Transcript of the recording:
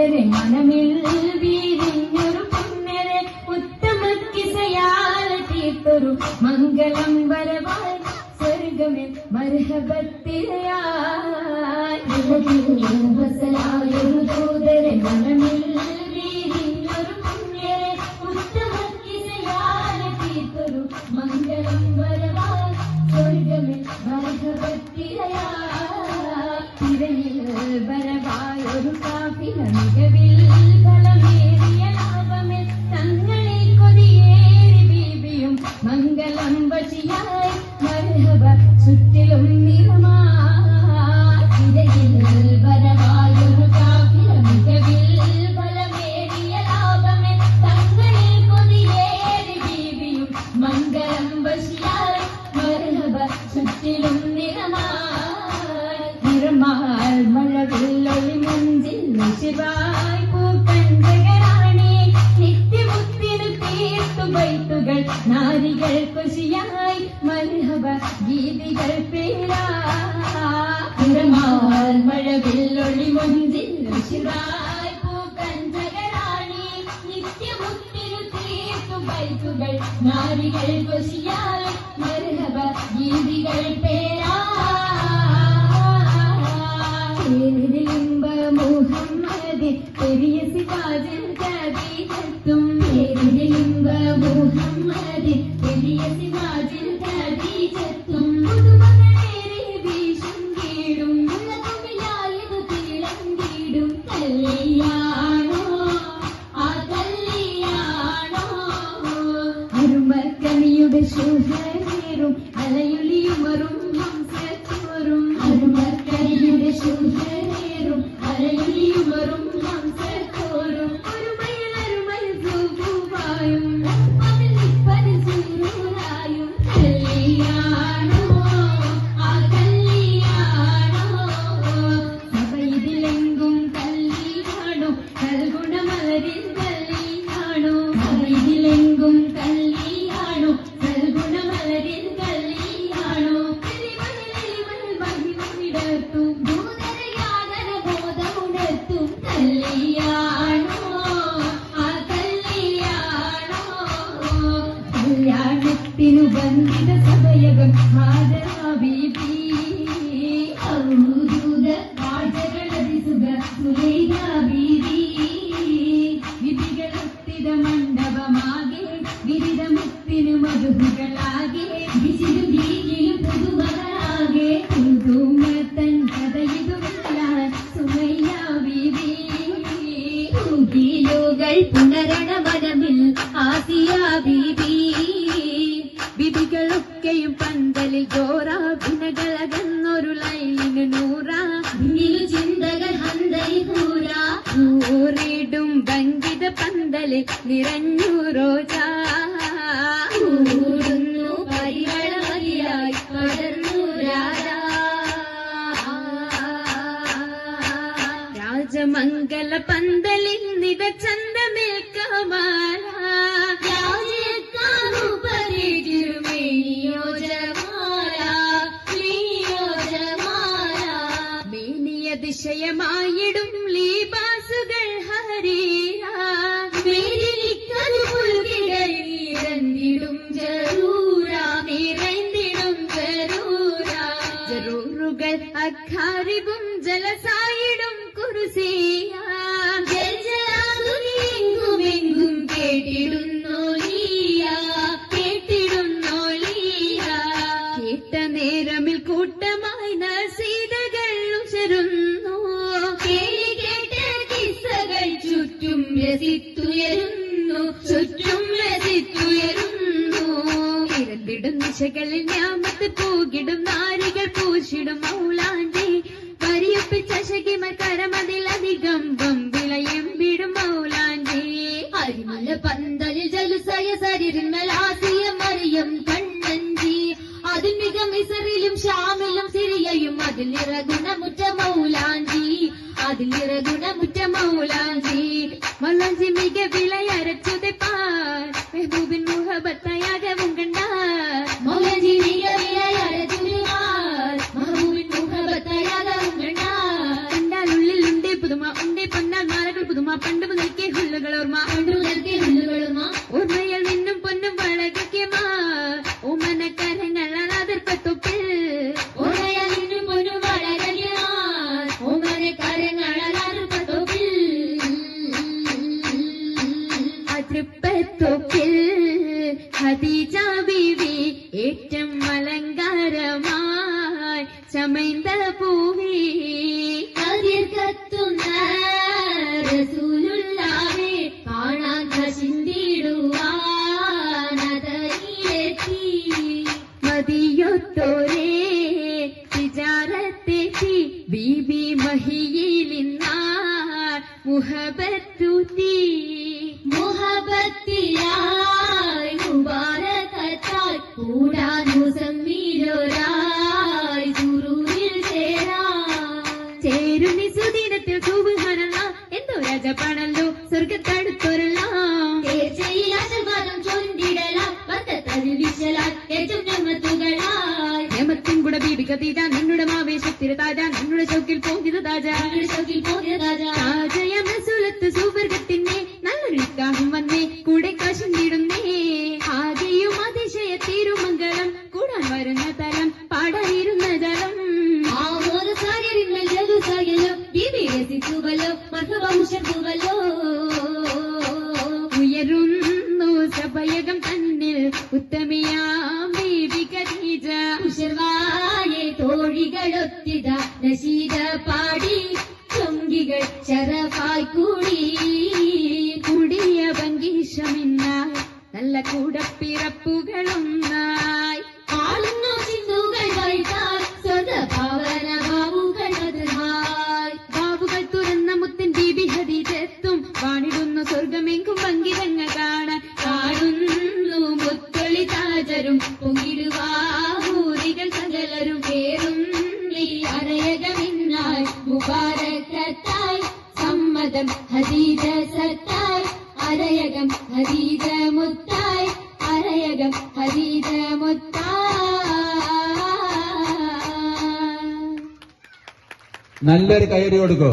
ദൂതരെ മനമിൽ മംഗളം വരവായി സ്വർഗമേ മർഹബത്തിരയായൊരു നിറമാൽ മഴവില്ലൊളി മഞ്ചിൽ ശിവായി ജഗനാണി നിത്യമുത്തിനു തീർത്തു ബൈത്തുകൾ നാരികൾ കുശിയായി മർഹബ ഗീതികൾ പേരാ. നിറമാൽ മഴവില്ലൊളി മഞ്ചിൽ ശിവായി ജഗനാണി നിത്യമുത്തിനു തീർത്തു ബൈത്തുകൾ നാരികൾ കുശിയായി മർഹബ ഗീതികൾ പേരാ കല്യാണത്തിനു ബന്ധിത സഭയകം ഹാജരാബീബി ഔദൂത കാഴ്ചകളതി സുഖ സുലൈഹാബീബി വിധികളൊത്തിത മണ്ഡപമാകെ വിരിതമുത്തിനു മധുകളാകെ വിശിരു ഭീതിയും പുതുമകളാകെ. പുതുമ തൻ കഥയിതുമില്ല സുമയ്യാബീബി ൂകൾ പുനരണ വനമിൽ ആസിയ ബീബി. ബിബികളൊക്കെയും പന്തലിൽ ജോറ. ഭിനകളകന്നൊരു ലൈലിന് നൂറ. ഭിന്നിലു ചിന്തകൾ ഹന്തരി പൂര. ഭംഗിത പന്തലിൽ നിറഞ്ഞു റോജ. ൂടുന്നു പടർന്നു രാജമംഗല പന്തലിൽ നിത ചന്തമേൽ 自个儿喝的。കരമതിലധികം വമ്പിളയും വിടും മൗലാഞ്ചി അരിമല പന്തലിൽ ജലുസയ സരിരിന്മലാസിയ മറിയം കണ്ണഞ്ചി. ആധുനിക മിസറിലും ഷാമിലും അതിൽ ഇറഗുണമുറ്റ മൗലാഞ്ചി അതിൽ ഇറഗുണമുറ്റ മൗലാഞ്ചി മൗലാഞ്ചി മിക വിളയരച്ചുതെ അലങ്കാരമായി ചമൈന്ത പൂവി. കതിർ കത്തുന്ന റസൂലുള്ളാവെ കാണാൻ കശിന്തിടുവാനതയിലെത്തി മതിയൊത്തോരേ തിജാറത്തെത്തി ബീബി മഹിയിലിന്നാ മുഹബത്തൂത്തി മുബാരകത്താൽ കൂടാനു സമ്മീലൊരായി സുറൂരിൽ ചേരാൻ. ചേരുന്നി സുദിനത്തിൽ സുബുഹാനല്ല എന്തോ രാജപ്പാണല്ലോ സ്വർഗത്തടുത്തൊരെല്ലാം തീർച്ചയിൽ ആശീർവാദം ചൊല്ലിടലാം വർത്തത്തതിൽ വിശലാൽ ഏറ്റവും നമ്മത്തുകളായി ഹേമത്തിൻ കൂടെ ബീബി കതീജ നിന്നുടെ ആവേശത്തിരു താജ നിന്നുടെ ചോക്കിൽ പോകിത് താജ ഞങ്ങളുടെ ശോകിൽ പോകരാജാ താജയ മസുലത്ത് സുവർഗത്തിന്റെ നല്ലൊരു നിക്കാഹും വന്നേ കൂടെ കാശുണ്ടിടുന്നേ ആകെയും ഉയരുന്നു സഭയകം തന്നിൽ ഉത്തമിയാം ബീബി ഖദീജ ഉഷർവായെ തോഴികളൊത്തിത നശീത പാടി. ചൊങ്കികൾ ചെറപ്പായി കൂടി. കുടിയ ഭംഗീഷമിന്ന നല്ല കൂടപ്പിറപ്പുകളൊന്നായി സ്വർഗമെങ്കും പങ്കിരങ്ങ കാണാൻ കാണുന്നു മുത്തൊളി താജരും പൊങ്കിരുവാഹൂരികൾ സകലരും. പേരും നീ മുബാരക്കത്തായി സമ്മതം ഹരീത സത്തായി അരയകം ഹരീത മുത്തായി അരയകം ഹരീത മുത്തായി നല്ലൊരു കയറി കൊടുക്കോ.